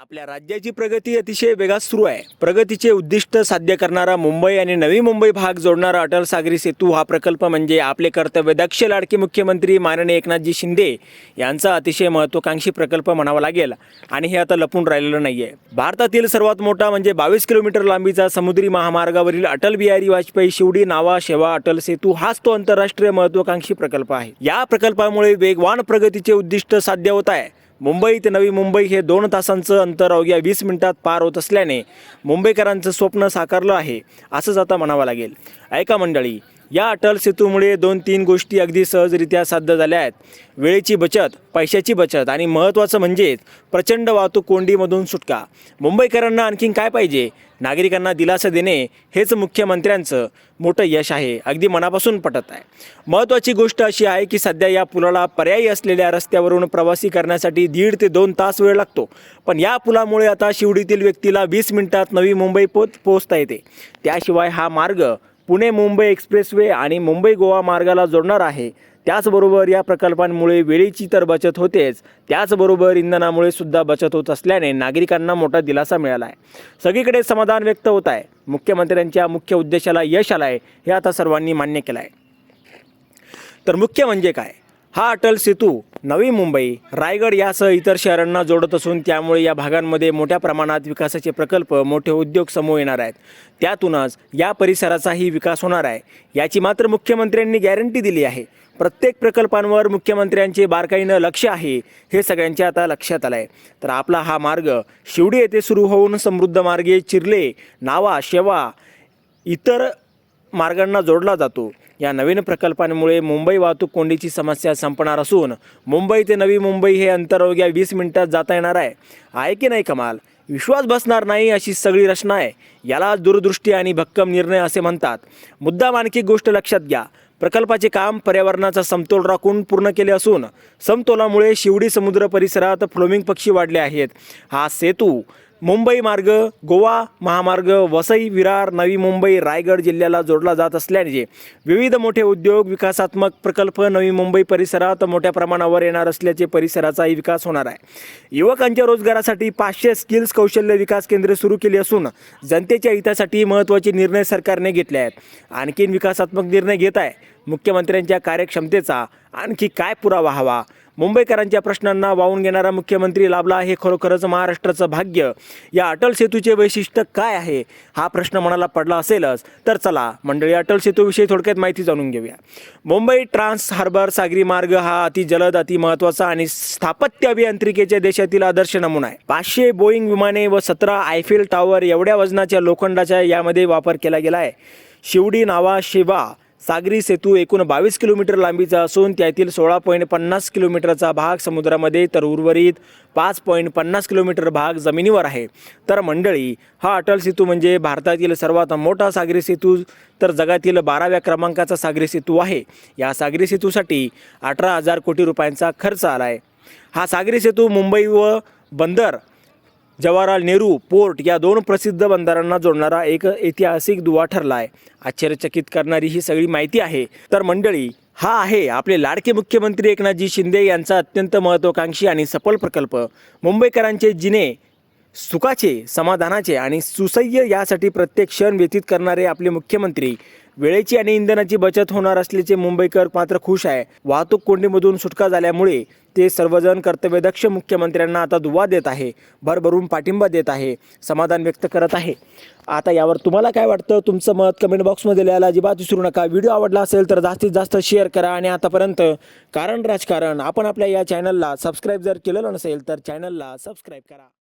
आपल्या राज्याची प्रगती अतिशय वेगात सुरू आहे. प्रगतीचे उद्दिष्ट साध्य करणारा मुंबई आणि नवी मुंबई भाग जोडणारा अटल सागरी सेतू हा प्रकल्प म्हणजे आपले कर्तव्यदक्ष लाडके मुख्यमंत्री माननीय एकनाथजी शिंदे यांचा अतिशय महत्त्वाकांक्षी प्रकल्प म्हणावा लागेल. आणि हे आता लपून राहिलेलं नाही आहे भारतातील सर्वात मोठा म्हणजे बावीस किलोमीटर लांबीचा समुद्री महामार्गावरील अटल बिहारी वाजपेयी शिवडी नावा शेवा अटल सेतू हाच तो आंतरराष्ट्रीय महत्त्वाकांक्षी प्रकल्प आहे. या प्रकल्पामुळे वेगवान प्रगतीचे उद्दिष्ट साध्य होत आहे. मुंबई ते नवी मुंबई हे दोन तासांचं अंतर अवघ्या वीस मिनिटात पार होत असल्याने मुंबईकरांचं स्वप्न साकारलं आहे असंच आता म्हणावं लागेल. ऐका मंडळी या अटल सेतूमुळे दोन तीन गोष्टी अगदी सहजरित्या साध्य झाल्या आहेत. वेळेची बचत पैशाची बचत आणि महत्त्वाचं म्हणजेच प्रचंड वाहतूक कोंडीमधून सुटका. मुंबईकरांना आणखीन काय पाहिजे? नागरिकांना दिलासा देणे हेच मुख्यमंत्र्यांचं मोठं यश आहे अगदी मनापासून पटत आहे. महत्त्वाची गोष्ट अशी आहे की सध्या या पुलाला पर्यायी असलेल्या रस्त्यावरून प्रवासी करण्यासाठी दीड ते दोन तास वेळ लागतो. पण या पुलामुळे आता शिवडीतील व्यक्तीला वीस मिनिटात नवी मुंबई पोच पोचता येते. त्याशिवाय हा मार्ग पुणे मुंबई एक्सप्रेसवे आणि मुंबई गोवा मार्गाला जोडणार आहे. त्याचबरोबर या प्रकल्पांमुळे वेळेची तर बचत होतेच. त्याचबरोबर इंधनामुळे सुद्धा बचत होत असल्याने नागरिकांना मोठा दिलासा मिळाला आहे सगळीकडे समाधान व्यक्त होत आहे. मुख्यमंत्र्यांच्या मुख्य उद्देशाला यश आलं आहे हे आता सर्वांनी मान्य केलं आहे तर मुख्य म्हणजे काय? हा अटल सेतू नवी मुंबई रायगड यासह इतर शहरांना जोडत असून त्यामुळे या भागांमध्ये मोठ्या प्रमाणात विकासाचे प्रकल्प मोठे उद्योग समोर येणार आहेत. त्यातूनच या परिसराचाही विकास होणार आहे. याची मात्र मुख्यमंत्र्यांनी गॅरंटी दिली आहे. प्रत्येक प्रकल्पांवर मुख्यमंत्र्यांचे बारकाईनं लक्ष आहे हे सगळ्यांच्या आता लक्षात आलं आहे तर आपला हा मार्ग शिवडी येथे सुरू होऊन समृद्ध मार्गे चिरले नावा शेवा इतर मार्गांना जोडला जातो. या नवीन प्रकल्पांमुळे मुंबई वाहतूक कोंडीची समस्या संपणार असून मुंबई ते नवी मुंबई हे अंतर अवघ्या वीस मिनिटात जाता येणार आहे. आहे की नाही कमाल? विश्वास बसणार नाही अशी सगळी रचना आहे. याला दूरदृष्टी आणि भक्कम निर्णय असे म्हणतात. मुद्दाम आणखी गोष्ट लक्षात घ्या. प्रकल्पाचे काम पर्यावरणाचा समतोल राखून पूर्ण केले असून समतोलामुळे शिवडी समुद्र परिसरात फ्लोमिंग पक्षी वाढले आहेत. हा सेतू मुंबई मार्ग गोवा महामार्ग वसई विरार नवी मुंबई रायगड जिल्ह्याला जोडला जात असल्याने विविध मोठे उद्योग विकासात्मक प्रकल्प नवी मुंबई परिसरात मोठ्या प्रमाणावर येणार असल्याचे परिसराचाही विकास होणार आहे. युवकांच्या रोजगारासाठी पाचशे स्किल्स कौशल्य विकास केंद्रे सुरू केली असून जनतेच्या हितासाठी महत्त्वाचे निर्णय सरकारने घेतले आहेत. आणखीन विकासात्मक निर्णय घेत आहे. मुख्यमंत्र्यांच्या कार्यक्षमतेचा आणखी काय पुरावा हवा? मुंबईकरांच्या प्रश्नांना वाहून घेणारा मुख्यमंत्री लाभला हे खरोखरच महाराष्ट्राचं भाग्य. या अटल सेतूचे वैशिष्ट्य काय आहे? हा प्रश्न मनाला पडला असेलच. तर चला मंडळी अटल सेतूविषयी थोडक्यात माहिती जाणून घेऊया. मुंबई ट्रान्स हार्बर सागरी मार्ग हा अति जलद अति महत्त्वाचा आणि स्थापत्य अभियांत्रिकेच्या देशातील आदर्श नमुना आहे. पाचशे बोईंग विमाने व सतरा आयफेल टॉवर एवढ्या वजनाच्या लोखंडाच्या यामध्ये वापर केला गेला आहे. शिवडी नावा शिवा सागरी सेतू एकूण बावीस किलोमीटर लांबीचा असून त्यातील सोळा पॉईंट पन्नास किलोमीटरचा भाग समुद्रामध्ये तर उर्वरित पाच पॉईंट पन्नास किलोमीटर भाग जमिनीवर आहे. तर मंडळी हा अटल सेतू म्हणजे भारतातील सर्वात मोठा सागरी सेतू तर जगातील बाराव्या क्रमांकाचा सागरी सेतू आहे. या सागरी सेतूसाठी अठरा हजार कोटी रुपयांचा खर्च आला आहे हा सागरी सेतू मुंबई व बंदर जवाहरलाल नेहरू पोर्ट या दोन प्रसिद्ध बंदरांना जोडणारा एक ऐतिहासिक दुवा ठरला आहे आश्चर्यचकित करणारी ही सगळी माहिती आहे. तर मंडळी हा आहे आपले लाडके मुख्यमंत्री एकनाथजी शिंदे यांचा अत्यंत महत्त्वाकांक्षी आणि सफल प्रकल्प. मुंबईकरांचे जिने सुखाचे समाधानाचे आणि सुसह्य यासाठी प्रत्येक क्षण व्यतीत करणारे आपले मुख्यमंत्री वेळेची आणि इंधनाची बचत होणार असल्याचे मुंबईकर मात्र खुश आहे. वाहतूक कोंडीमधून सुटका झाल्यामुळे ते सर्वजण कर्तव्यदक्ष मुख्यमंत्र्यांना आता दुवा देत आहे भरभरून पाठिंबा देत आहे समाधान व्यक्त करत आहे. आता यावर तुम्हाला काय वाटतं? तुमचं मत कमेंट बॉक्समध्ये लिहायला अजिबात विसरू नका. व्हिडिओ आवडला असेल तर जास्तीत जास्त शेअर करा आणि आतापर्यंत कारण राजकारण आपण आपल्या या चॅनलला सबस्क्राईब जर केलेलं नसेल तर चॅनलला सबस्क्राईब करा.